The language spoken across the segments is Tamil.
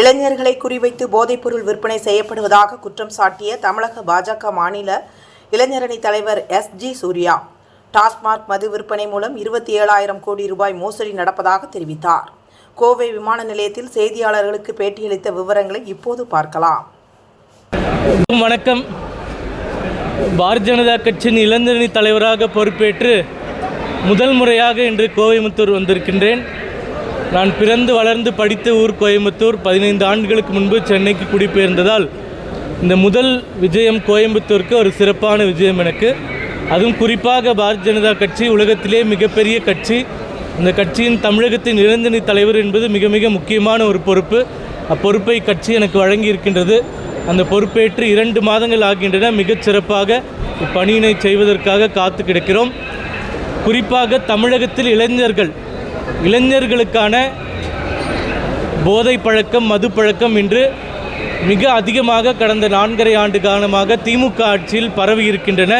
இளைஞர்களை குறிவைத்து போதைப்பொருள் விற்பனை செய்யப்படுவதாக குற்றம் சாட்டிய தமிழக பாஜக மாநில இளைஞரணி தலைவர் எஸ் ஜி சூர்யா. டாஸ்மாக் மது விற்பனை மூலம் இருபத்தி ஏழாயிரம் கோடி ரூபாய் மோசடி நடப்பதாக தெரிவித்தார். கோவை விமான நிலையத்தில் செய்தியாளர்களுக்கு பேட்டியளித்த விவரங்களை இப்போது பார்க்கலாம். வணக்கம். பாரதிய ஜனதா கட்சியின் இளைஞரணி தலைவராக பொறுப்பேற்று முதல் முறையாக இன்று கோயம்புத்தூர் வந்திருக்கின்றேன். நான் பிறந்து வளர்ந்து படித்த ஊர் கோயம்புத்தூர் பதினைந்து ஆண்டுகளுக்கு முன்பு சென்னைக்கு குடிபெயர்ந்ததால் இந்த முதல் விஜயம் கோயம்புத்தூருக்கு ஒரு சிறப்பான விஜயம் எனக்கு. அதுவும் குறிப்பாக பாரதிய ஜனதா கட்சி உலகத்திலே மிகப்பெரிய கட்சி. இந்த கட்சியின் தமிழகத்தின் இளைஞரணி தலைவர் என்பது மிக மிக முக்கியமான ஒரு பொறுப்பு. அப்பொறுப்பை கட்சி எனக்கு வழங்கி இருக்கின்றது அந்த பொறுப்பேற்று இரண்டு மாதங்கள் ஆகின்றன. மிகச் சிறப்பாக இப்பணியினை செய்வதற்காக காத்து கிடக்கிறோம். குறிப்பாக தமிழகத்தில் இளைஞர்கள் இளைஞர்களுக்கான போதை பழக்கம் மது பழக்கம் இன்று மிக அதிகமாக கடந்த நான்கரை ஆண்டு காலமாக திமுக ஆட்சியில் பரவி இருக்கின்றன.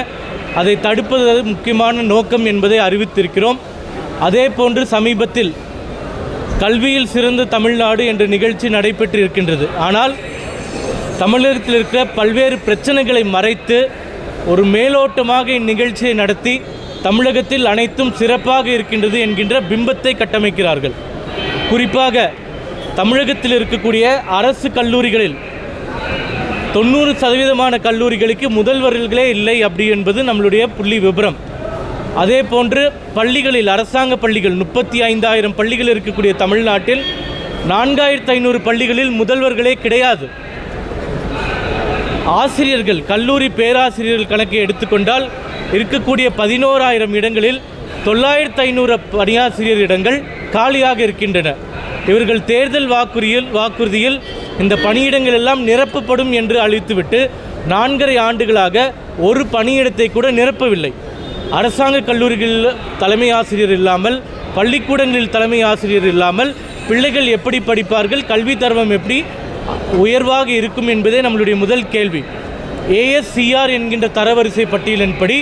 அதை தடுப்பது முக்கியமான நோக்கம் என்பதை அறிவித்திருக்கிறோம். அதே போன்று சமீபத்தில் கல்வியில் சிறந்த தமிழ்நாடு என்ற நிகழ்ச்சி நடைபெற்று இருக்கின்றது. ஆனால் தமிழகத்தில் இருக்கிற பல்வேறு பிரச்சனைகளை மறைத்து ஒரு மேலோட்டமாக இந்நிகழ்ச்சியை நடத்தி தமிழகத்தில் அனைத்தும் சிறப்பாக இருக்கின்றது என்கின்ற பிம்பத்தை கட்டமைக்கிறார்கள். குறிப்பாக தமிழகத்தில் இருக்கக்கூடிய அரசு கல்லூரிகளில் தொண்ணூறு சதவீதமான கல்லூரிகளுக்கு முதல்வர்களே இல்லை அப்படி என்பது நம்மளுடைய புள்ளி விபரம். அதே போன்று பள்ளிகளில் அரசாங்க பள்ளிகள் முப்பத்தி ஐந்தாயிரம் பள்ளிகள் இருக்கக்கூடிய தமிழ்நாட்டில் நான்காயிரத்து ஐநூறு பள்ளிகளில் முதல்வர்களே கிடையாது. ஆசிரியர்கள் கல்லூரி பேராசிரியர்கள் கணக்கை எடுத்துக்கொண்டால் இருக்கக்கூடிய பதினோராயிரம் இடங்களில் தொள்ளாயிரத்து ஐநூறு பணியாசிரியர் இடங்கள் காலியாக இருக்கின்றன. இவர்கள் தேர்தல் வாக்குறுதியில் வாக்குறுதியில் இந்த பணியிடங்கள் எல்லாம் நிரப்பப்படும் என்று அளித்துவிட்டு நான்கரை ஆண்டுகளாக ஒரு பணியிடத்தை கூட நிரப்பவில்லை. அரசாங்க கல்லூரிகளில் தலைமை ஆசிரியர் இல்லாமல் பள்ளிக்கூடங்களில் தலைமை ஆசிரியர் இல்லாமல் பிள்ளைகள் எப்படி படிப்பார்கள் கல்வி தரவம் எப்படி உயர்வாக இருக்கும் என்பதே நம்மளுடைய முதல் கேள்வி. ஏஎஸ்சிஆர் என்கின்ற தரவரிசை பட்டியலின்படி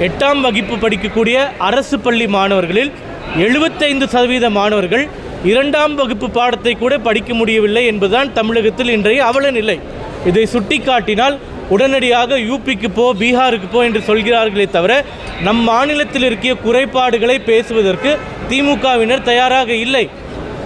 எட்டாம் வகுப்பு படிக்கக்கூடிய அரசு பள்ளி மாணவர்களில் எழுபத்தைந்து சதவீத மாணவர்கள் இரண்டாம் வகுப்பு பாடத்தை கூட படிக்க முடியவில்லை என்பதுதான் தமிழகத்தில் இன்றைய அவல நிலை இதை சுட்டிக்காட்டினால் உடனடியாக யூபிக்கு போ பீகாருக்கு போ என்று சொல்கிறார்களே தவிர நம் மாநிலத்தில் இருக்கிய குறைபாடுகளை பேசுவதற்கு திமுகவினர் தயாராக இல்லை.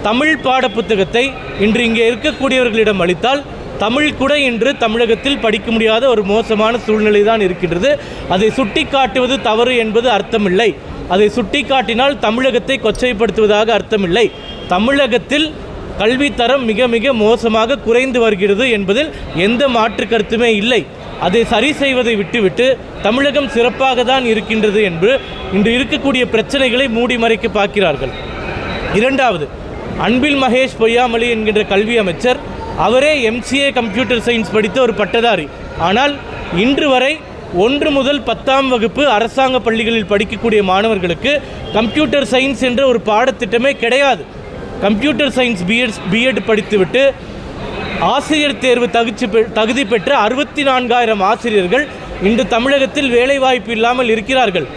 தமிழ் பாடப்புத்தகத்தை இன்று இங்கே இருக்கக்கூடியவர்களிடம் அளித்தால் தமிழ் கூட இன்று தமிழகத்தில் படிக்க முடியாத ஒரு மோசமான சூழ்நிலை தான் இருக்கின்றது. அதை சுட்டிக்காட்டுவது தவறு என்பது அர்த்தமில்லை. அதை சுட்டிக்காட்டினால் தமிழகத்தை கொச்சைப்படுத்துவதாக அர்த்தமில்லை. தமிழகத்தில் கல்வித்தரம் மிக மிக மோசமாக குறைந்து வருகிறது என்பதில் எந்த மாற்று கருத்துமே இல்லை. அதை சரி செய்வதை விட்டுவிட்டு தமிழகம் சிறப்பாக தான் இருக்கின்றது என்று இன்று இருக்கக்கூடிய பிரச்சனைகளை மூடி மறைக்க பார்க்கிறார்கள். இரண்டாவது அன்பில் மகேஷ் பொய்யாமொழி என்கின்ற கல்வி அமைச்சர் அவரே எம்சிஏ கம்ப்யூட்டர் சயின்ஸ் படித்த ஒரு பட்டதாரி. ஆனால் இன்று வரை ஒன்று முதல் பத்தாம் வகுப்பு அரசாங்க பள்ளிகளில் படிக்கக்கூடிய மாணவர்களுக்கு கம்ப்யூட்டர் சயின்ஸ் என்ற ஒரு பாடத்திட்டமே கிடையாது. கம்ப்யூட்டர் சயின்ஸ் பிஎட் பிஎட் படித்துவிட்டு ஆசிரியர் தேர்வு தகுச்சி பெ தகுதி பெற்ற அறுபத்தி நான்காயிரம் ஆசிரியர்கள் இன்று தமிழகத்தில் வேலைவாய்ப்பு இல்லாமல் இருக்கிறார்கள்.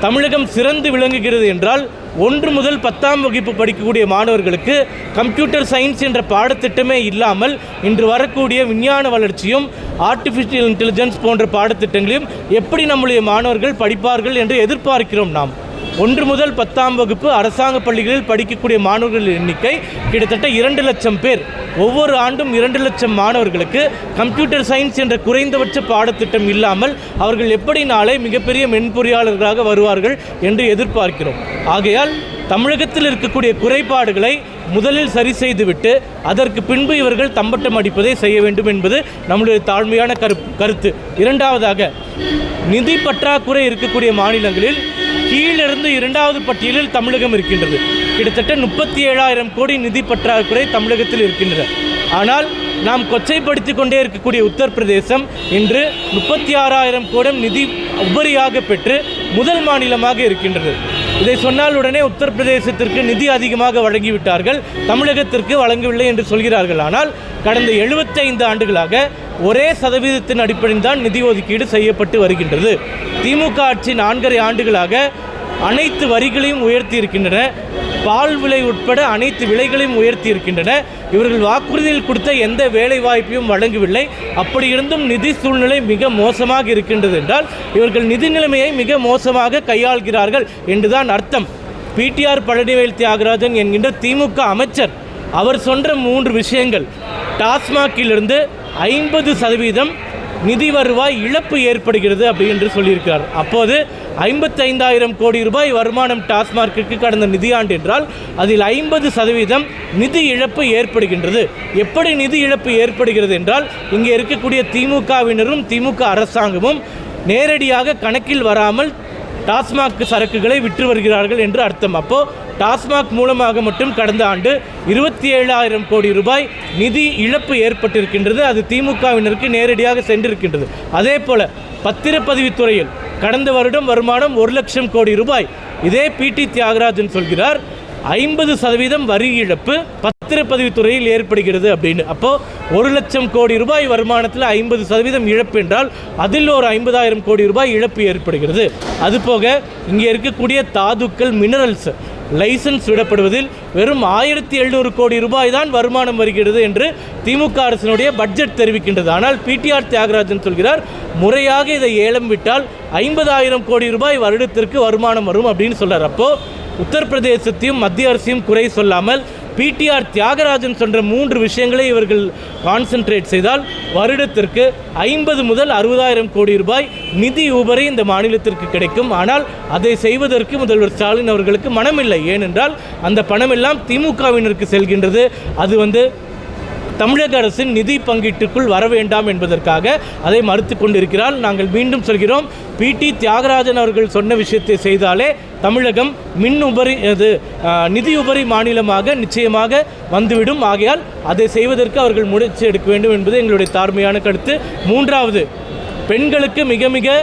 தமிழகம் சிறந்து விளங்குகிறது என்றால் ஒன்று முதல் பத்தாம் வகுப்பு படிக்கக்கூடிய மாணவர்களுக்கு கம்ப்யூட்டர் சயின்ஸ் என்ற பாடத்திட்டமே இல்லாமல் இன்று வரக்கூடிய விஞ்ஞான வளர்ச்சியும் ஆர்டிஃபிஷியல் இன்டெலிஜென்ஸ் போன்ற பாடத்திட்டங்களையும் எப்படி நம்முடைய மாணவர்கள் படிப்பார்கள் என்று எதிர்பார்க்கிறோம் நாம். ஒன்று முதல் பத்தாம் வகுப்பு அரசாங்க பள்ளிகளில் படிக்கக்கூடிய மாணவர்களின் எண்ணிக்கை கிட்டத்தட்ட இரண்டு லட்சம் பேர். ஒவ்வொரு ஆண்டும் இரண்டு லட்சம் மாணவர்களுக்கு கம்ப்யூட்டர் சயின்ஸ் என்ற குறைந்தபட்ச பாடத்திட்டம் இல்லாமல் அவர்கள் எப்படி நாளை மிகப்பெரிய மென்பொறியாளர்களாக வருவார்கள் என்று எதிர்பார்க்கிறோம். ஆகையால் தமிழகத்தில் இருக்கக்கூடிய குறைபாடுகளை முதலில் சரி செய்துவிட்டு அதற்கு பின்பு இவர்கள் தம்பட்டம் அடிப்பதை செய்ய வேண்டும் என்பது நம்முடைய தாழ்மையான கரு கருத்து. இரண்டாவதாக நிதி பற்றாக்குறை இருக்கக்கூடிய மாநிலங்களில் கீழிருந்து இரண்டாவது பட்டியலில் தமிழகம் இருக்கின்றது. கிட்டத்தட்ட முப்பத்தி ஏழாயிரம் கோடி நிதி பற்றாக்குறை தமிழகத்தில் இருக்கின்றன ஆனால் நாம் கொச்சைப்படுத்தி கொண்டே இருக்கக்கூடிய உத்தரப்பிரதேசம் இன்று முப்பத்தி ஆறாயிரம் கோடம் நிதி உபரியாக பெற்று முதல் மாநிலமாக இருக்கின்றது. இதை சொன்னால் உடனே உத்தரப்பிரதேசத்திற்கு நிதி அதிகமாக வழங்கிவிட்டார்கள். தமிழகத்திற்கு வழங்கவில்லை என்று சொல்கிறார்கள். ஆனால் கடந்த 75 ஆண்டுகளாக ஒரே சதவீதத்தின் அடிப்படையில் தான் நிதி ஒதுக்கீடு செய்யப்பட்டு வருகின்றது. திமுக ஆட்சி நான்கரை ஆண்டுகளாக அனைத்து வரிகளையும் உயர்த்தி இருக்கின்றன பால் விலை உட்பட அனைத்து விலைகளையும் உயர்த்தி இருக்கின்றன இவர்கள் வாக்குறுதியில் கொடுத்த எந்த வேலை வாய்ப்பையும் வழங்கவில்லை. அப்படி இருந்தும் நிதி சூழ்நிலை மிக மோசமாக இருக்கின்றது என்றால் இவர்கள் நிதி நிலைமையை மிக மோசமாக கையாள்கிறார்கள் என்றுதான் அர்த்தம். பிடிஆர் பழனிவேல் தியாகராஜன் என்கின்ற திமுக அமைச்சர் அவர் சொன்ன மூன்று விஷயங்கள். டாஸ்மாகிலிருந்து ஐம்பது சதவீதம் நிதி வருவாய் இழப்பு ஏற்படுகிறது அப்படி என்று அப்போது ஐம்பத்தைந்தாயிரம் கோடி ரூபாய் வருமானம் டாஸ்மார்க்கிற்கு கடந்த நிதியாண்டு என்றால் அதில் ஐம்பது சதவீதம் நிதி இழப்பு ஏற்படுகின்றது. எப்படி நிதி இழப்பு ஏற்படுகிறது என்றால் இங்கே இருக்கக்கூடிய திமுகவினரும் திமுக அரசாங்கமும் நேரடியாக கணக்கில் வராமல் டாஸ்மாக் சரக்குகளை விற்று வருகிறார்கள் என்று அர்த்தம். அப்போ டாஸ்மாக் மூலமாக மட்டும் கடந்த ஆண்டு இருபத்தி ஏழாயிரம் கோடி ரூபாய் நிதி இழப்பு ஏற்பட்டிருக்கின்றது. அது திமுகவினருக்கு நேரடியாக சென்றிருக்கின்றது. அதே போல பத்திரப்பதிவுத்துறையில் கடந்த வருடம் வருமானம் ஒரு லட்சம் கோடி ரூபாய். இதே பி டி தியாகராஜன் சொல்கிறார் ஐம்பது சதவீதம் வரி இழப்பு பத்திரப்பதிவுத்துறையில் ஏற்படுகிறது அப்படின்னு. அப்போது ஒரு லட்சம் கோடி ரூபாய் வருமானத்தில் ஐம்பது சதவீதம் இழப்பு என்றால் அதில் ஒரு ஐம்பதாயிரம் கோடி ரூபாய் இழப்பு ஏற்படுகிறது. அதுபோக இங்கே இருக்கக்கூடிய தாதுக்கள் மினரல்ஸ் லைசன்ஸ் விடப்படுவதில் வெறும் ஆயிரத்தி எழுநூறு கோடி ரூபாய் தான் வருமானம் வருகிறது என்று திமுக அரசினுடைய பட்ஜெட் தெரிவிக்கின்றது. ஆனால் பிடிஆர் தியாகராஜன் சொல்கிறார் முறையாக இதை ஏலம் விட்டால் ஐம்பதாயிரம் கோடி ரூபாய் வருடத்திற்கு வருமானம் வரும் அப்படின்னு சொல்கிறார் அப்போ உத்தரப்பிரதேசத்தையும் மத்திய அரசையும் குறை சொல்லாமல் பிடிஆர் தியாகராஜன் சொன்ற மூன்று விஷயங்களை இவர்கள் கான்சென்ட்ரேட் செய்தால் வருடத்திற்கு ஐம்பது முதல் அறுபதாயிரம் கோடி ரூபாய் நிதி உபரி இந்த மாநிலத்திற்கு கிடைக்கும். ஆனால் அதை செய்வதற்கு முதல்வர் ஸ்டாலின் அவர்களுக்கு மனமில்லை. ஏனென்றால் அந்த பணமெல்லாம் திமுகவினருக்கு செல்கின்றது. அது வந்து தமிழக அரசின் நிதி பங்கீட்டுக்குள் வர வேண்டாம் என்பதற்காக அதை மறுத்து கொண்டிருக்கிறார். நாங்கள் மீண்டும் சொல்கிறோம் பிடி தியாகராஜன் அவர்கள் சொன்ன விஷயத்தை செய்தாலே தமிழகம் மின் உபரி அது நிதி உபரி மாநிலமாக நிச்சயமாக வந்துவிடும். ஆகையால் அதை செய்வதற்கு அவர்கள் முயற்சி எடுக்க வேண்டும் என்பது எங்களுடைய தாழ்மையான கருத்து. மூன்றாவது பெண்களுக்கு மிக மிக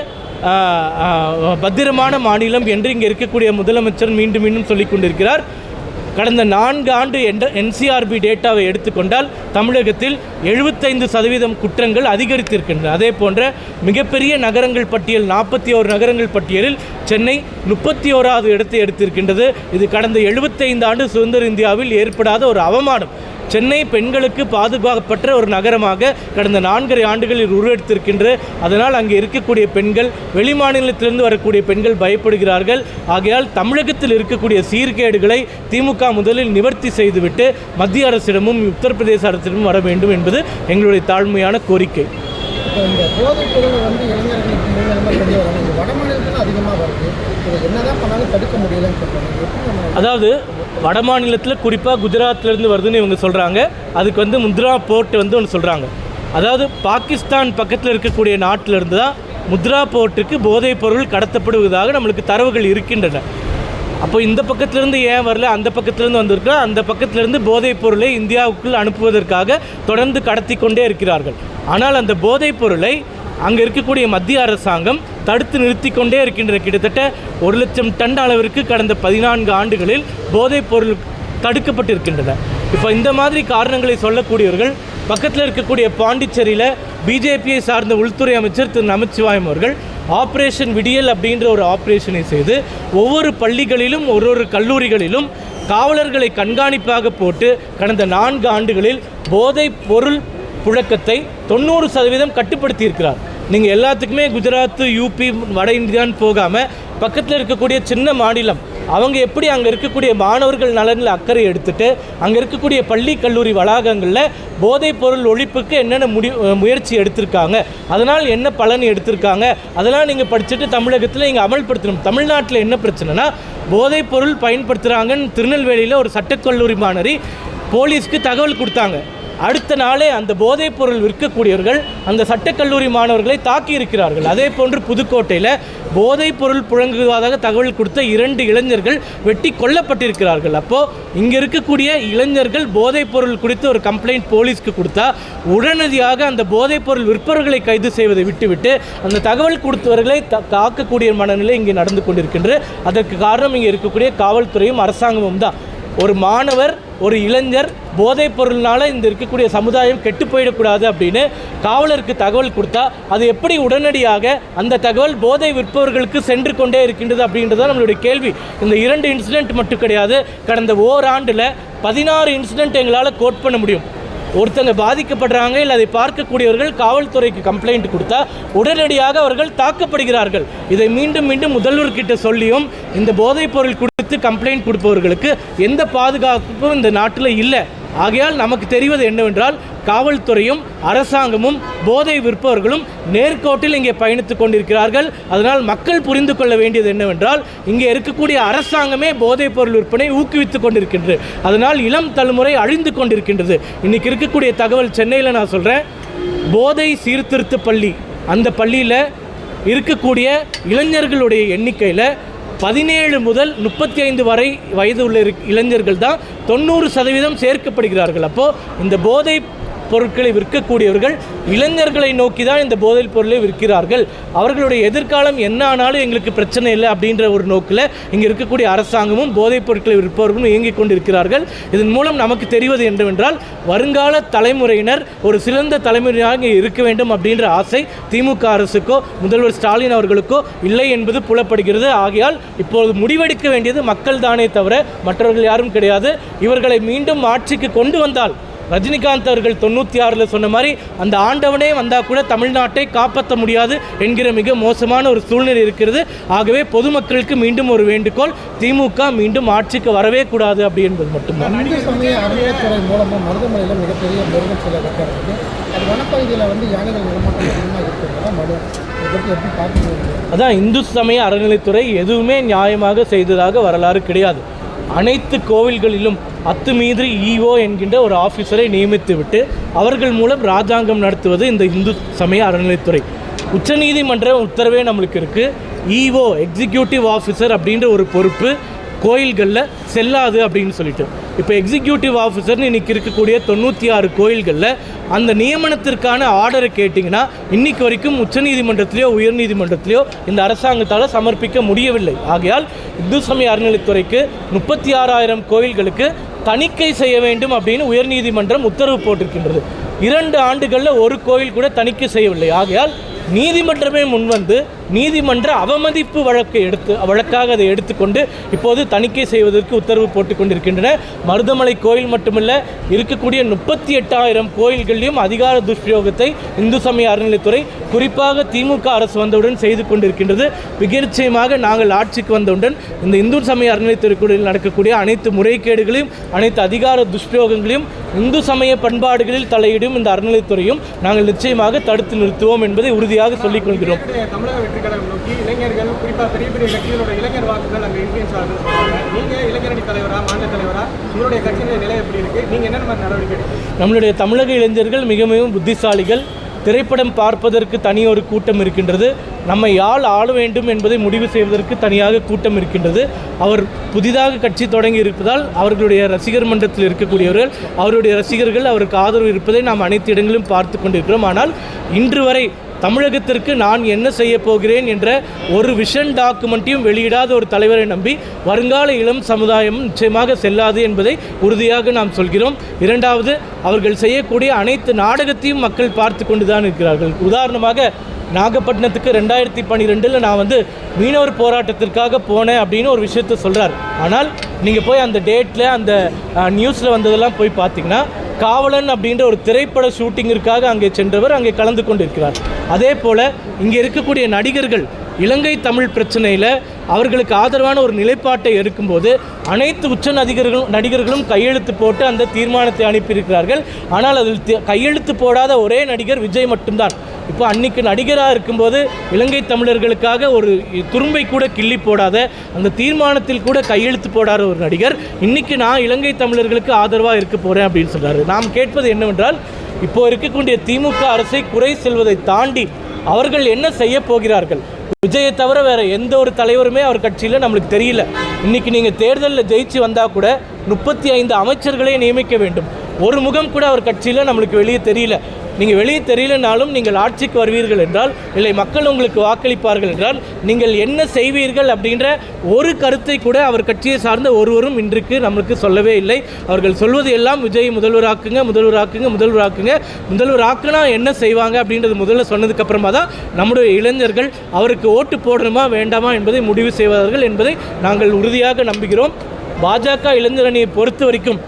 பத்திரமான மாநிலம் என்று இங்கே இருக்கக்கூடிய முதலமைச்சர் மீண்டும் மீண்டும் சொல்லிக் கொண்டிருக்கிறார். கடந்த நான்கு ஆண்டு என்ற என்சிஆர்பி டேட்டாவை எடுத்துக்கொண்டால் தமிழகத்தில் எழுபத்தைந்து சதவீதம் குற்றங்கள் அதிகரித்திருக்கின்றன. அதே போன்ற மிகப்பெரிய நகரங்கள் பட்டியல் நாற்பத்தி ஓரு நகரங்கள் பட்டியலில் சென்னை முப்பத்தி ஓராவது இடத்தை எடுத்திருக்கின்றது. இது கடந்த எழுபத்தைந்து ஆண்டு சுதந்திர இந்தியாவில் ஏற்படாத ஒரு அவமானம். சென்னை பெண்களுக்கு பாதுகாப்பற்ற ஒரு நகரமாக கடந்த நான்கரை ஆண்டுகளில் உருவெடுத்திருக்கின்ற அதனால் அங்கே இருக்கக்கூடிய பெண்கள் வெளிமாநிலத்திலிருந்து வரக்கூடிய பெண்கள் பயப்படுகிறார்கள். ஆகையால் தமிழகத்தில் இருக்கக்கூடிய சீர்கேடுகளை திமுக முதலில் நிவர்த்தி செய்துவிட்டு மத்திய அரசிடமும் உத்தரப்பிரதேச அரசிடமும் வர வேண்டும் என்பது எங்களுடைய தாழ்மையான கோரிக்கை. இந்த போதைப் பொருள் வந்து இளைஞர்களுக்கு அதிகமாக அதாவது வட மாநிலத்தில் குறிப்பாக குஜராத்லேருந்து வருதுன்னு இவங்க சொல்கிறாங்க அதுக்கு வந்து முத்ரா போர்ட் வந்து ஒன்று சொல்கிறாங்க அதாவது பாகிஸ்தான் பக்கத்தில் இருக்கக்கூடிய நாட்டிலிருந்து தான் முத்ரா போர்ட்டுக்கு போதைப் பொருள் கடத்தப்படுவதாக நம்மளுக்கு தரவுகள் இருக்கின்றன. அப்போ இந்த பக்கத்திலேருந்து ஏன் வரல? அந்த பக்கத்திலேருந்து வந்திருக்கா அந்த பக்கத்திலேருந்து போதைப் பொருளை இந்தியாவுக்குள் அனுப்புவதற்காக தொடர்ந்து கடத்தி கொண்டே இருக்கிறார்கள். ஆனால் அந்த போதைப் பொருளை அங்கே இருக்கக்கூடிய மத்திய அரசாங்கம் தடுத்து நிறுத்தி கொண்டே இருக்கின்ற கிட்டத்தட்ட ஒரு லட்சம் டன் அளவிற்கு கடந்த பதினான்கு ஆண்டுகளில் போதைப் பொருள் தடுக்கப்பட்டிருக்கின்றன. இப்போ இந்த மாதிரி காரணங்களை சொல்லக்கூடியவர்கள் பக்கத்தில் இருக்கக்கூடிய பாண்டிச்சேரியில் பிஜேபியை சார்ந்த உள்துறை அமைச்சர் திரு நமச்சிவாயம் அவர்கள் ஆப்ரேஷன் விடியல் அப்படின்ற ஒரு ஆப்ரேஷனை செய்து ஒவ்வொரு பள்ளிகளிலும் ஒரு ஒரு கல்லூரிகளிலும் காவலர்களை கண்காணிப்பாக போட்டு கடந்த நான்கு ஆண்டுகளில் போதைப் பொருள் புழக்கத்தை தொண்ணூறு சதவீதம் கட்டுப்படுத்தி இருக்கிறார் நீங்கள் எல்லாத்துக்குமே குஜராத் யூபி வட இந்தியான்னு போகாமல் பக்கத்தில் இருக்கக்கூடிய சின்ன மாநிலம் அவங்க எப்படி அங்கே இருக்கக்கூடிய மாணவர்கள் நலனில் அக்கறை எடுத்துட்டு அங்கே இருக்கக்கூடிய பள்ளி கல்லூரி வளாகங்களில் போதைப் பொருள் ஒழிப்புக்கு என்னென்ன முடி முயற்சி எடுத்திருக்காங்க அதனால் என்ன பலன் எடுத்திருக்காங்க அதெல்லாம் நீங்கள் படிச்சுட்டு தமிழகத்தில் இங்கே அமல்படுத்தணும். தமிழ்நாட்டில் என்ன பிரச்சனைனா போதைப் பொருள் பயன்படுத்துகிறாங்கன்னு திருநெல்வேலியில் ஒரு சட்டக்கல்லூரி மாணவி போலீஸ்க்கு தகவல் கொடுத்தாங்க. அடுத்த நாளே அந்த போதைப் பொருள் விற்கக்கூடியவர்கள் அந்த சட்டக்கல்லூரி மாணவர்களை தாக்கி இருக்கிறார்கள் அதே போன்று புதுக்கோட்டையில் போதைப் பொருள் புழங்குவதாக தகவல் கொடுத்த இரண்டு இளைஞர்கள் வெட்டி கொல்லப்பட்டிருக்கிறார்கள். அப்போது இங்கே இருக்கக்கூடிய இளைஞர்கள் போதைப் பொருள் குறித்து ஒரு கம்ப்ளைண்ட் போலீஸ்க்கு கொடுத்தா உடனடியாக அந்த போதைப் பொருள் விற்பவர்களை கைது செய்வதை விட்டுவிட்டு அந்த தகவல் கொடுத்தவர்களை த காக்கக்கூடிய மனநிலை இங்கே நடந்து கொண்டிருக்கின்றது அதற்கு காரணம் இங்கே இருக்கக்கூடிய காவல்துறையும் அரசாங்கமும் தான். ஒரு மாணவர் ஒரு இளைஞர் போதைப் பொருள்னால இந்த இருக்கக்கூடிய சமுதாயம் கெட்டு போயிடக்கூடாது அப்படின்னு காவலருக்கு தகவல் கொடுத்தா அது எப்படி உடனடியாக அந்த தகவல் போதை விற்பவர்களுக்கு சென்று கொண்டே இருக்கின்றது அப்படின்றது நம்மளுடைய கேள்வி. இந்த இரண்டு இன்சிடென்ட் மட்டும் கிடையாது கடந்த ஓராண்டில் பதினாறு இன்சிடென்ட் எங்களால் கோட் பண்ண முடியும். ஒருத்தங்க பாதிக்கப்படுறாங்க இல்லை அதை பார்க்கக்கூடியவர்கள் காவல்துறைக்கு கம்ப்ளைண்ட் கொடுத்தா உடனடியாக அவர்கள் தாக்கப்படுகிறார்கள். இதை மீண்டும் மீண்டும் முதல்வர்கிட்ட சொல்லியும் இந்த போதைப் பொருள் கொடுத்து கம்ப்ளைண்ட் கொடுப்பவர்களுக்கு எந்த பாதுகாப்பும் இந்த நாட்டில் இல்லை. ஆகையால் நமக்கு தெரிவது என்னவென்றால் காவல்துறையும் அரசாங்கமும் போதை விற்பவர்களும் நேர்கோட்டில் இங்கே பயணித்துக் கொண்டிருக்கிறார்கள். அதனால் மக்கள் புரிந்து கொள்ள வேண்டியது என்னவென்றால் இங்கே இருக்கக்கூடிய அரசாங்கமே போதைப் பொருள் விற்பனை ஊக்குவித்துக் கொண்டிருக்கின்றது. அதனால் இளம் தலைமுறை அழிந்து கொண்டிருக்கின்றது. இன்னைக்கு இருக்கக்கூடிய தகவல் சென்னையில் நான் சொல்கிறேன் போதை சீர்திருத்த பள்ளி. அந்த பள்ளியில் இருக்கக்கூடிய இளைஞர்களுடைய எண்ணிக்கையில் பதினேழு முதல் முப்பத்தி ஐந்து வரை வயது உள்ள இளைஞர்கள் தான் தொண்ணூறு சதவீதம் சேர்க்கப்படுகிறார்கள். அப்போது இந்த போதை பொருட்களை விற்கக்கூடியவர்கள் இளைஞர்களை நோக்கி தான் இந்த போதைப் பொருளை விற்கிறார்கள். அவர்களுடைய எதிர்காலம் என்ன ஆனாலும் எங்களுக்கு பிரச்சனை இல்லை அப்படின்ற ஒரு நோக்கில் இங்கே இருக்கக்கூடிய அரசாங்கமும் போதைப் பொருட்களை விற்பவர்களும் இயங்கிக் கொண்டிருக்கிறார்கள். இதன் மூலம் நமக்கு தெரிவது என்னவென்றால் வருங்கால தலைமுறையினர் ஒரு சிறந்த தலைமுறையாக இங்கே இருக்க வேண்டும் அப்படின்ற ஆசை திமுக அரசுக்கோ முதல்வர் ஸ்டாலின் அவர்களுக்கோ இல்லை என்பது புலப்படுகிறது. ஆகையால் இப்போது முடிவெடுக்க வேண்டியது மக்கள் தானே தவிர மற்றவர்கள் யாரும் கிடையாது. இவர்களை மீண்டும் ஆட்சிக்கு கொண்டு வந்தால் ரஜினிகாந்த் அவர்கள் தொண்ணூற்றி ஆறில் சொன்ன மாதிரி அந்த ஆண்டவனே வந்தால் கூட தமிழ்நாட்டை காப்பாற்ற முடியாது என்கிற மிக மோசமான ஒரு சூழ்நிலை இருக்கிறது. ஆகவே பொதுமக்களுக்கு மீண்டும் ஒரு வேண்டுகோள் திமுக மீண்டும் ஆட்சிக்கு வரவே கூடாது அப்படி என்பது மட்டும்தான். மூலமாக மருதமலையில் மிகப்பெரிய முருகன் சிலை வைக்கிறது அது வனப்பகுதியில் வந்து யானைகள் நடமாட்டம் அதிகமாக இருக்கிறதா எப்படி அதான் இந்து சமய அறநிலைத்துறை எதுவுமே நியாயமாக செய்ததாக வரலாறு கிடையாது. அனைத்து கோவில்களிலும் அத்துமீறி ஈஓ என்கின்ற ஒரு ஆஃபீஸரை நியமித்துவிட்டு அவர்கள் மூலம் ராஜாங்கம் நடத்துவது இந்த இந்து சமய அறநிலைத்துறை உச்சநீதிமன்ற உத்தரவே நம்மளுக்கு இருக்குது ஈஓ எக்ஸிக்யூட்டிவ் ஆஃபீஸர் அப்படின்ற ஒரு பொறுப்பு கோயில்களில் செல்லாது அப்படின்னு சொல்லிட்டு. இப்போ எக்ஸிக்யூட்டிவ் ஆஃபீஸர்னு இன்னைக்கு இருக்கக்கூடிய தொண்ணூற்றி ஆறு கோயில்களில் அந்த நியமனத்திற்கான ஆர்டரை கேட்டிங்கன்னா இன்னைக்கு வரைக்கும் உச்சநீதிமன்றத்திலேயோ உயர்நீதிமன்றத்திலேயோ இந்த அரசாங்கத்தால் சமர்ப்பிக்க முடியவில்லை. ஆகையால் இந்து சமய அறநிலைத்துறைக்கு முப்பத்தி ஆறாயிரம் கோயில்களுக்கு தணிக்கை செய்ய வேண்டும் அப்படின்னு உயர்நீதிமன்றம் உத்தரவு போட்டிருக்கின்றது. இரண்டு ஆண்டுகளில் ஒரு கோயில் கூட தணிக்கை செய்யவில்லை. ஆகையால் நீதிமன்றமே முன்வந்து நீதிமன்ற அவமதிப்பு வழக்கை எடுத்து வழக்காக அதை எடுத்துக்கொண்டு இப்போது தணிக்கை செய்வதற்கு உத்தரவு போட்டுக் கொண்டிருக்கின்றன. மருதமலை கோயில் மட்டுமல்ல இருக்கக்கூடிய முப்பத்தி எட்டாயிரம் கோயில்களிலும் அதிகார துஷ்பிரயோகத்தை இந்து சமய அறநிலைத்துறை குறிப்பாக திமுக அரசு வந்தவுடன் செய்து கொண்டிருக்கின்றது. மிகச்சயமாக நாங்கள் ஆட்சிக்கு வந்தவுடன் இந்த இந்து சமய அறநிலைத்துறைக்குடியில் நடக்கக்கூடிய அனைத்து முறைகேடுகளையும் அனைத்து அதிகார துஷ்பிரயோகங்களையும் இந்து சமய பண்பாடுகளில் தலையிடும் இந்த அறநிலைத்துறையும் நாங்கள் நிச்சயமாக தடுத்து நிறுத்துவோம் என்பதை உறுதியாக சொல்லிக் கொள்கிறோம். இன்றைய நோக்கி இளைஞர்கள் குறிப்பாக பெரிய பெரிய கட்சிகளோட இளைஞர் வாக்குகள் அங்கே இன்ஃபுளுன்ஸ் ஆகுதுன்னு சொல்றாங்க. நீங்க இளைஞரணி தலைவரா மாநில தலைவரா உங்களுடைய கட்சியினுடைய நிலை எப்படி இருக்கு? நீங்கள் என்னென்ன மாதிரி நடவடிக்கை நம்மளுடைய தமிழக இளைஞர்கள் மிக மிகவும் புத்திசாலிகள். திரைப்படம் பார்ப்பதற்கு தனி ஒரு கூட்டம் இருக்கின்றது. நம்மை யாழ் ஆள வேண்டும் என்பதை முடிவு செய்வதற்கு தனியாக கூட்டம் இருக்கின்றது. அவர் புதிதாக கட்சி தொடங்கி இருப்பதால் அவர்களுடைய ரசிகர் மன்றத்தில் இருக்கக்கூடியவர்கள் அவருடைய ரசிகர்கள் அவருக்கு ஆதரவு இருப்பதை நாம் அனைத்து இடங்களிலும் பார்த்து கொண்டிருக்கிறோம். ஆனால் இன்று வரை தமிழகத்திற்கு நான் என்ன செய்ய போகிறேன் என்ற ஒரு விஷன் டாக்குமெண்ட்டையும் வெளியிடாத ஒரு தலைவரை நம்பி வருங்கால இளம் சமுதாயம் நிச்சயமாக செல்லாது என்பதை உறுதியாக நாம் சொல்கிறோம். இரண்டாவது அவர்கள் செய்யக்கூடிய அனைத்து நாடகத்தையும் மக்கள் பார்த்து கொண்டு தான் இருக்கிறார்கள். உதாரணமாக நாகப்பட்டினத்துக்கு ரெண்டாயிரத்தி பன்னிரெண்டில் நான் வந்து மீனவர் போராட்டத்திற்காக போனேன் அப்படின்னு ஒரு விஷயத்த சொல்கிறார் ஆனால் நீங்கள் போய் அந்த டேட்டில் அந்த நியூஸில் வந்ததெல்லாம் போய் பார்த்தீங்கன்னா காவலன் அப்படின்ற ஒரு திரைப்பட ஷூட்டிங்கிற்காக அங்கே சென்றவர் அங்கே கலந்து கொண்டிருக்கிறார். அதே போல் இங்கே இருக்கக்கூடிய நடிகர்கள் இலங்கை தமிழ் பிரச்சனையில் அவர்களுக்கு ஆதரவான ஒரு நிலைப்பாட்டை எடுக்கும்போது அனைத்து உச்ச நடிகர்களும் நடிகர்களும் கையெழுத்து போட்டு அந்த தீர்மானத்தை அனுப்பியிருக்கிறார்கள். ஆனால் அதில் கையெழுத்து போடாத ஒரே நடிகர் விஜய் மட்டும்தான். இப்போ அன்னைக்கு நடிகராக இருக்கும்போது இலங்கை தமிழர்களுக்காக ஒரு துரும்பை கூட கிள்ளி போடாத அந்த தீர்மானத்தில் கூட கையெழுத்து போடாத ஒரு நடிகர். இன்னைக்கு நான் இலங்கை தமிழர்களுக்கு ஆதரவாக இருக்க போகிறேன் அப்படின்னு சொல்றாரு. நாம் கேட்பது என்னவென்றால் இப்போ இருக்கக்கூடிய திமுக அரசை குறை செல்வதை தாண்டி அவர்கள் என்ன செய்ய போகிறார்கள்? விஜயை தவிர வேற எந்த ஒரு தலைவருமே அவர் கட்சியில் நம்மளுக்கு தெரியல. இன்னைக்கு நீங்கள் தேர்தலில் ஜெயிச்சு வந்தால் கூட முப்பத்தி ஐந்து அமைச்சர்களை நியமிக்க வேண்டும். ஒரு முகம் கூட அவர் கட்சியில் நம்மளுக்கு வெளியே தெரியல. நீங்கள் வெளியே தெரியலனாலும் நீங்கள் ஆட்சிக்கு வருவீர்கள் என்றால் இல்லை மக்கள் உங்களுக்கு வாக்களிப்பார்கள் என்றால் நீங்கள் என்ன செய்வீர்கள் அப்படின்ற ஒரு கருத்தை கூட அவர் கட்சியை சார்ந்த ஒருவரும் இன்றைக்கு நம்மளுக்கு சொல்லவே இல்லை. அவர்கள் சொல்வது எல்லாம் விஜய் முதல்வராக்குங்க முதல்வராக்குங்க முதல்வராக்குங்க. முதல்வராக்குனா என்ன செய்வாங்க அப்படின்றது முதல்ல சொன்னதுக்கப்புறமா தான் நம்முடைய இளைஞர்கள் அவருக்கு ஓட்டு போடணுமா வேண்டாமா என்பதை முடிவு செய்வார்கள் என்பதை நாங்கள் உறுதியாக நம்புகிறோம். பாஜக இளைஞரணியை பொறுத்த வரைக்கும்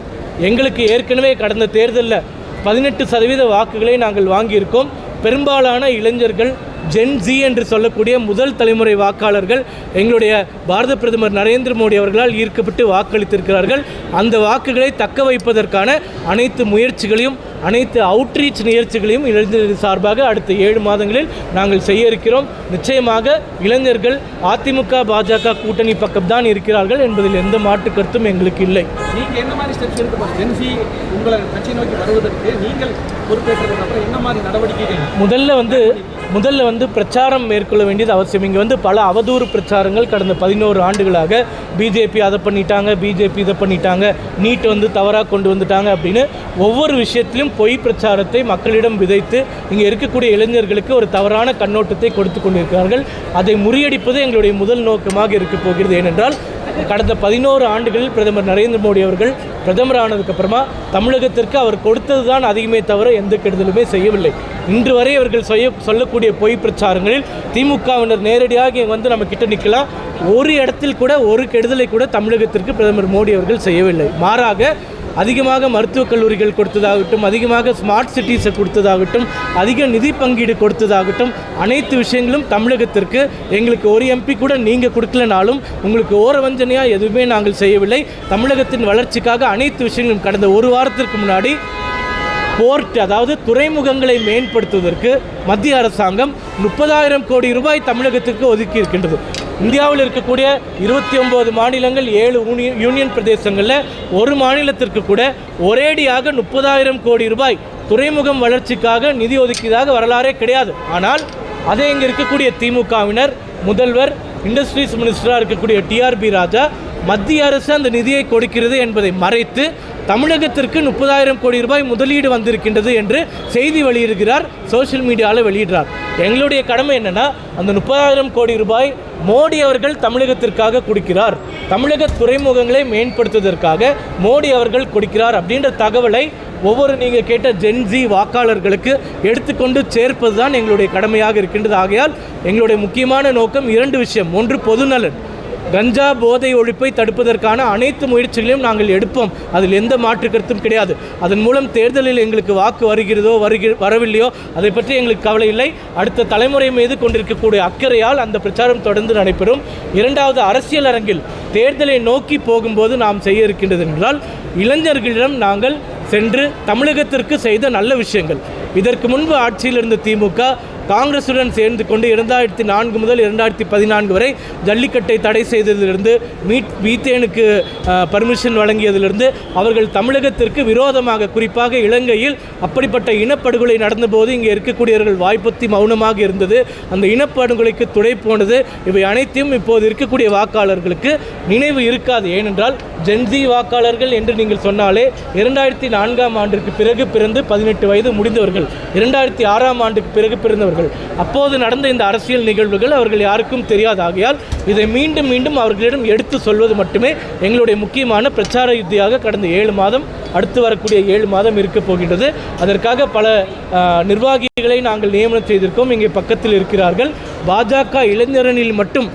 எங்களுக்கு ஏற்கனவே கடந்த தேர்தலில் பதினெட்டு சதவீத வாக்குகளை நாங்கள் வாங்கியிருக்கோம். பெரும்பாலான இளைஞர்கள் ஜென் ஜி என்று சொல்லக்கூடிய முதல் தலைமுறை வாக்காளர்கள் எங்களுடைய பாரத பிரதமர் நரேந்திர மோடி அவர்களால் ஈர்க்கப்பட்டு வாக்களித்திருக்கிறார்கள். அந்த வாக்குகளை தக்க வைப்பதற்கான அனைத்து முயற்சிகளையும் அனைத்து அவுட்ரீச் நிகழ்ச்சிகளையும் இளைஞர்கள் சார்பாக அடுத்த ஏழு மாதங்களில் நாங்கள் செய்ய இருக்கிறோம். நிச்சயமாக இளைஞர்கள் அதிமுக பாஜக கூட்டணி பக்கம்தான் இருக்கிறார்கள் என்பதில் எந்த மாற்று கருத்தும் எங்களுக்கு இல்லை. நீங்க என்ன மாதிரி ஸ்டெப்ஸ் எடுக்க ஜென்சி உங்களை கட்சி நோக்கி வருவதற்கு நீங்கள் பொறுப்பேற்றதுக்கு அப்புறம் என்ன மாதிரி நடவடிக்கைகள் முதல்ல வந்து முதல்ல வந்து பிரச்சாரம் மேற்கொள்ள வேண்டியது அவசியம். இங்கே வந்து பல அவதூறு பிரச்சாரங்கள் கடந்த பதினோரு ஆண்டுகளாக பிஜேபி அதை பண்ணிட்டாங்க பிஜேபி இதை பண்ணிட்டாங்க நீட் வந்து தவறாக கொண்டு வந்துட்டாங்க அப்படின்னு ஒவ்வொரு விஷயத்திலும் பொய் பிரச்சாரத்தை மக்களிடம் விதைத்து இங்கே இருக்கக்கூடிய இளைஞர்களுக்கு ஒரு தவறான கண்ணோட்டத்தை கொடுத்து கொண்டிருக்கிறார்கள். அதை முறியடிப்பது எங்களுடைய முதல் நோக்கமாக இருக்க போகிறது. ஏனென்றால் கடந்த பதினோரு ஆண்டுகளில் பிரதமர் நரேந்திர மோடி அவர்கள் பிரதமர் ஆனதுக்கப்புறமா தமிழகத்திற்கு அவர் கொடுத்தது தான் அதிகமே தவிர எந்த கெடுதலுமே செய்யவில்லை. இன்று வரை அவர்கள் செய்ய சொல்லக்கூடிய பொய் பிரச்சாரங்களில் திமுகவினர் நேரடியாக இங்கே வந்து நம்ம கிட்ட நிற்கலாம். ஒரு இடத்தில் கூட ஒரு கெடுதலை கூட தமிழகத்திற்கு பிரதமர் மோடி அவர்கள் செய்யவில்லை. மாறாக அதிகமாக மருத்துவக் கல்லூரிகள் கொடுத்ததாகட்டும் அதிகமாக ஸ்மார்ட் சிட்டிஸை கொடுத்ததாகட்டும் அதிக நிதி பங்கீடு கொடுத்ததாகட்டும் அனைத்து விஷயங்களும் தமிழகத்திற்கு எங்களுக்கு ஒரு எம்பி கூட நீங்கள் கொடுக்கலனாலும் உங்களுக்கு ஓர வஞ்சனையாக எதுவுமே நாங்கள் செய்யவில்லை. தமிழகத்தின் வளர்ச்சிக்காக அனைத்து விஷயங்களும் கடந்த ஒரு வாரத்திற்கு முன்னாடி போர்ட் அதாவது துறைமுகங்களை மேம்படுத்துவதற்கு மத்திய அரசாங்கம் முப்பதாயிரம் கோடி ரூபாய் தமிழகத்திற்கு ஒதுக்கி இருக்கின்றது இந்தியாவில் இருக்கக்கூடிய இருபத்தி ஒம்பது மாநிலங்கள் ஏழு யூனியன் யூனியன் பிரதேசங்களில் ஒரு மாநிலத்திற்கு கூட ஒரேடியாக முப்பதாயிரம் கோடி ரூபாய் துறைமுகம் வளர்ச்சிக்காக நிதி ஒதுக்கியதாக வரலாறே கிடையாது. ஆனால் அதே இங்கே இருக்கக்கூடிய திமுகவினர் முதல்வர் இண்டஸ்ட்ரீஸ் மினிஸ்டராக இருக்கக்கூடிய டிஆர்பி ராஜா மத்திய அரசு அந்த நிதியை கொடுக்கிறது என்பதை மறைத்து தமிழகத்திற்கு முப்பதாயிரம் கோடி ரூபாய் முதலீடு வந்திருக்கின்றது என்று செய்தி வெளியிடுகிறார் சோஷியல் மீடியாவில் வெளியிடுறார். எங்களுடைய கடமை என்னென்னா அந்த முப்பதாயிரம் கோடி ரூபாய் மோடி அவர்கள் தமிழகத்திற்காக கொடுக்கிறார். தமிழக துறைமுகங்களை மேம்படுத்துவதற்காக மோடி அவர்கள் கொடுக்கிறார் அப்படின்ற தகவலை ஒவ்வொரு நீங்கள் கேட்ட ஜென்ஜி வாக்காளர்களுக்கு எடுத்துக்கொண்டு சேர்ப்பது தான் எங்களுடைய கடமையாக இருக்கின்றது. ஆகையால் எங்களுடைய முக்கியமான நோக்கம் இரண்டு விஷயம். ஒன்று பொதுநலன். கஞ்சா போதை ஒழிப்பை தடுப்பதற்கான அனைத்து முயற்சிகளையும் நாங்கள் எடுப்போம். அதில் எந்த மாற்று கருத்தும் கிடையாது. அதன் மூலம் தேர்தலில் எங்களுக்கு வாக்கு வருகிறதோ வருகிற வரவில்லையோ அதை பற்றி எங்களுக்கு கவலை இல்லை. அடுத்த தலைமுறை மீது கொண்டிருக்கக்கூடிய அக்கறையால் அந்த பிரச்சாரம் தொடர்ந்து நடைபெறும். இரண்டாவது அரசியல் அரங்கில் தேர்தலை நோக்கி போகும்போது நாம் செய்ய இருக்கின்றது என்றால் இளைஞர்களிடம் நாங்கள் சென்று தமிழகத்திற்கு செய்த நல்ல விஷயங்கள். இதற்கு முன்பு ஆட்சியில் இருந்த திமுக காங்கிரசுடன் சேர்ந்து கொண்டு இரண்டாயிரத்தி நான்கு முதல் இரண்டாயிரத்தி பதினான்கு வரை ஜல்லிக்கட்டை தடை செய்ததிலிருந்து மீட் மீத்தேனுக்கு பர்மிஷன் வழங்கியதிலிருந்து அவர்கள் தமிழகத்திற்கு விரோதமாக குறிப்பாக இலங்கையில் அப்படிப்பட்ட இனப்படுகொலை நடந்தபோது இங்கே இருக்கக்கூடியவர்கள் வாய்ப்பத்தி மௌனமாக இருந்தது. அந்த இனப்படுகொலைக்கு துணை போனது. இவை அனைத்தையும் இப்போது இருக்கக்கூடிய வாக்காளர்களுக்கு நினைவு இருக்காது. ஏனென்றால் ஜென்சி வாக்காளர்கள் என்று நீங்கள் சொன்னாலே இரண்டாயிரத்தி நான்காம் ஆண்டிற்கு பிறகு பிறந்து பதினெட்டு வயது முடிந்தவர்கள் இரண்டாயிரத்தி ஆறாம் ஆண்டுக்கு பிறகு பிறந்தவர்கள். அப்போது நடந்த இந்த அரசியல் நிகழ்வுகள் அவர்கள் யாருக்கும் தெரியாது. ஆகையால் இதை மீண்டும் மீண்டும் அவர்களிடம் எடுத்து சொல்வது மட்டுமே எங்களுடைய முக்கியமான பிரச்சார யுத்தியாக கடந்த ஏழு மாதம் அடுத்து வரக்கூடிய ஏழு மாதம் இருக்க போகின்றது. அதற்காக பல நிர்வாகிகளை நாங்கள் நியமனம் செய்திருக்கோம். இங்கே பக்கத்தில் இருக்கிறார்கள். பாஜக இளைஞரணியில் மட்டும்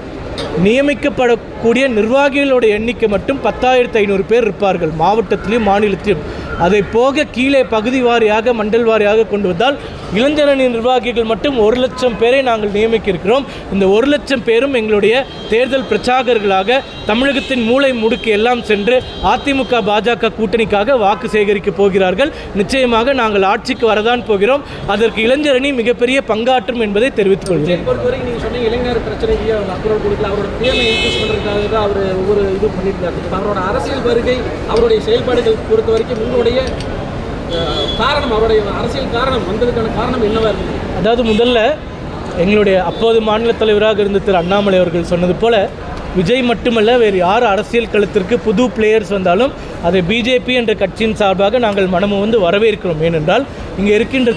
நியமிக்கப்படக்கூடிய நிர்வாகிகளோட எண்ணிக்கை மட்டும் பத்தாயிரத்து ஐநூறு பேர் இருப்பார்கள் மாவட்டத்திலும் மாநிலத்திலும் அதை போக கீழே பகுதி வாரியாக மண்டல் வாரியாக கொண்டு வந்தால் இளைஞரணி நிர்வாகிகள் மட்டும் ஒரு லட்சம் பேரை நாங்கள் நியமிக்க இருக்கிறோம் இந்த ஒரு லட்சம் பேரும் எங்களுடைய தேர்தல் பிரச்சாரகர்களாக தமிழகத்தின் மூளை முடுக்கு எல்லாம் சென்று அதிமுக பாஜக கூட்டணிக்காக வாக்கு சேகரிக்க போகிறார்கள். நிச்சயமாக நாங்கள் ஆட்சிக்கு வரதான் போகிறோம். அதற்கு இளைஞரணி மிகப்பெரிய பங்காற்றும் என்பதை தெரிவித்துக் கொள்கிறேன். பொறுத்தவரை அவரோட திறமை இன்க்ரீஸ் பண்ணுறதுக்காக தான் அவர் ஒவ்வொரு இது பண்ணியிருக்காரு. அவரோட அரசியல் வருகை அவருடைய செயல்பாடுகள் பொறுத்த வரைக்கும் உங்களுடைய காரணம் அவருடைய அரசியல் காரணம் வந்ததுக்கான காரணம் என்னவா இருக்குது அதாவது முதல்ல எங்களுடைய அப்போது மாநில தலைவராக இருந்த திரு அண்ணாமலை அவர்கள் சொன்னது போல விஜய் மட்டுமல்ல வேறு யார் அரசியல் களத்திற்கு புது பிளேயர்ஸ் வந்தாலும் அதை பிஜேபி என்ற கட்சியின் சார்பாக நாங்கள் மனமு வந்து வரவேற்கிறோம். ஏனென்றால் இங்கே இருக்கின்ற